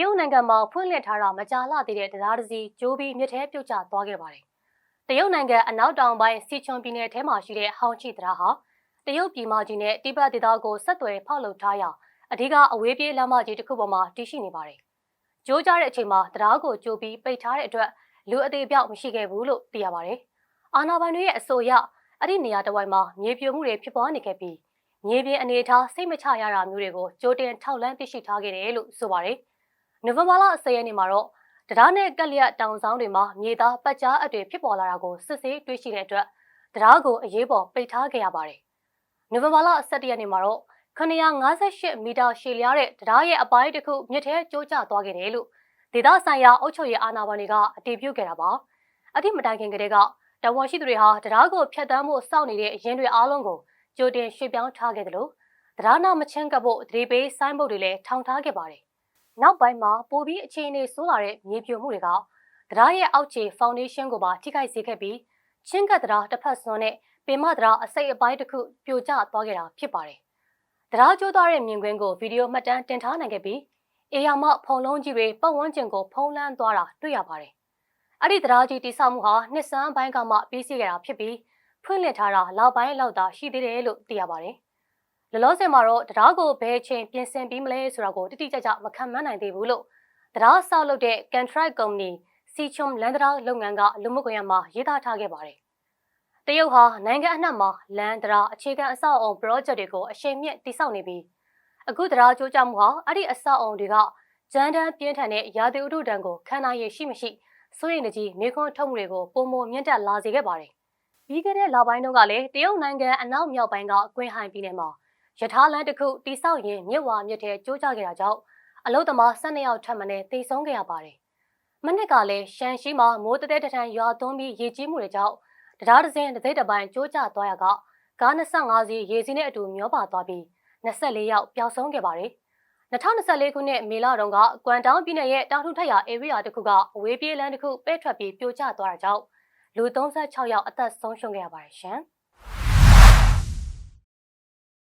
ရုတ်နိုင်ငံမှာဖွင့်လှစ်ထားတာမကြာလှသေးတဲ့တရားတစ်စီးကျိုးပြီးမြစ်ထဲပြုတ်ကျသွားခဲ့ပါတယ်။တရုတ်နိုင်ငံအနောက်တောင်ပိုင်းစီချွန်ပြည်နယ်ထဲမှာရှိတဲ့ဟောင်ချီတရားဟာတရုတ်ပြည်မကြီးနဲ့တိဘက်ဒေသကိုဆက်သွယ်ဖောက်လုပ်ထားရာအဓိကအဝေးပြေးလမ်းမကြီးတစ်ခုပေါ်မှာတည်ရှိနေပါတယ်။ကျိုးကြတဲ့အချိန်မှာတရားကိုကျိုးပြီးပိတ်ထားတဲ့အတွက်လူအသေးပြောက်မရှိခဲ့ဘူးလို့သိရပါတယ်။အာနာပိုင်တွေရဲ့အဆိုအရအဲ့ဒီနေရာတစ်ဝိုက်မှာမြေပြိုမှုတွေဖြစ်ပွားနေခဲ့ပြီးမြေပြင်အနေအထားစိတ်မချရတာမျိုးတွေကိုကြိုတင်ထောက်လန်းသိရှိထားခဲ့တယ်လို့ဆိုပါတယ်။ နိုဝင်ဘာလ10ရက်နေ့မှာတော့တရားနဲ့ကက်လျက်တောင်ဆောင်တွေမှာမြေသားပတ်ကြားအတွေဖြစ်ပေါ်လာတာကိုစစ်ဆေးတွေ့ရှိတဲ့အတွက်တရားကိုအရေးပေါ်ပိတ်ထားခဲ့ရပါတယ်။နိုဝင်ဘာလ17ရက်နေ့မှာတော့958မီတာရှည်လျားတဲ့တရားရဲ့အပိုင်းတစ်ခုမြစ်ထဲကျိုးကျသွားခဲ့တယ်လို့ဒေသဆိုင်ရာအုပ်ချုပ်ရေးအာဏာပိုင်တွေကအတည်ပြုခဲ့တာပါ။အတိမတိုင်ခင်ကတည်းကတဝန်ရှိသူတွေဟာတရားကိုဖျက်ဆီးမှုစောင့်နေတဲ့အရင်တွေအားလုံးကိုကြိုတင်ရွှေ့ပြောင်းထားခဲ့တယ်လို့တရားနာမချင်းကပ်ဖို့သတိပေးဆိုင်းဘုတ်တွေလည်းထောင်ထားခဲ့ပါတယ်။ နောက်ပိုင်းမှာပိုပြီးအခြေအနေဆိုးလာတဲ့မြေပြိုမှုတွေကတရားရဲ့အောက်ခြေဖောင်ဒေးရှင်းကိုပါထိခိုက်စေခဲ့ပြီးချင်းကပ်တရားတစ်ဖက်စွန်းနဲ့ပင်မတရားအစိတ်အပိုင်းတစ်ခုပြိုကျသွားခဲ့တာဖြစ်ပါတယ်။တရားကျိုးသွားတဲ့မြင်ကွင်းကိုဗီဒီယိုမှတ်တမ်းတင်ထားနိုင်ခဲ့ပြီးအေယာမဖုံလုံးကြီးတွေပတ်ဝန်းကျင်ကိုဖုံးလန်းသွားတာတွေ့ရပါတယ်။အဲ့ဒီတရားကြီးတိဆောက်မှုဟာနှစ်စန်းပိုင်းကမှပြီးစီးခဲ့တာဖြစ်ပြီးဖွင့်လှစ်ထားတာလောက်ပိုင်းလောက်သာရှိသေးတယ်လို့သိရပါတယ်။ လလောဆယ်မှာတော့တရားကိုဘယ်ချိန်ပြင်ဆင်ပြီးမလဲဆိုတာကိုတိတိကျကျမခံမနိုင်သေးဘူးလို့တရားဆောက်လုပ်တဲ့ Contract Company စီချုံလန်ဒရာလုပ်ငန်းကလူမှုကွန်ရက်မှာရေးသားထားခဲ့ပါတယ်။တရုတ်ဟာနိုင်ငံအနှံ့မှာလန်ဒရာအခြေခံအဆောက်အုံ project တွေကိုအရှိန်မြင့်တည်ဆောက်နေပြီးအခုတရားကြိုးကြမှုဟာအဲ့ဒီအဆောက်အုံတွေကဂျန်တန်းပြင်းထန်တဲ့ရာသီဥတုတံကိုခံနိုင်ရရှိမရှိစိုးရိမ်ကြီးမေခွန်းထုတ်မှုတွေကိုပုံမမြင့်တက်လာစေခဲ့ပါတယ်ပြီးခဲ့တဲ့လပိုင်းတုန်းကလည်းတရုတ်နိုင်ငံအနောက်မြောက်ပိုင်းကကွင်းဟိုင်ပြည်နယ်မှာ ယထာလန်းတစ်ခုတိဆောက်ရင်မြစ်ဝါမြစ်ထဲကျိုးကျခဲ့တာကြောင့်အလုသမား12ယောက်ထပ်မံတေဆုံးခဲ့ရပါတယ်။မနစ်ကလည်းရှန်ရှိမှာမိုးတတဲ့တထန်ရွာသွန်းပြီးရေကြီးမှုတွေကြောင့်တရားဒဇင်းတစ်သိက်တစ်ပိုင်းကျိုးကျသွားရကကား25စီးရေစီးနဲ့အတူမျောပါသွားပြီး24ယောက်ပျောက်ဆုံးခဲ့ပါတယ်။2024ခုနှစ်မေလတုန်းကကွမ်တောင်ပြည်နယ်ရဲ့တောင်ထုထက်ရအေရီယာတစ်ခုကအဝေးပြေးလမ်းတစ်ခုပဲ့ထွက်ပြီးပြိုကျသွားတာကြောင့်လူ36ယောက်အသက်ဆုံးရှုံးခဲ့ရပါတယ်ရှင်။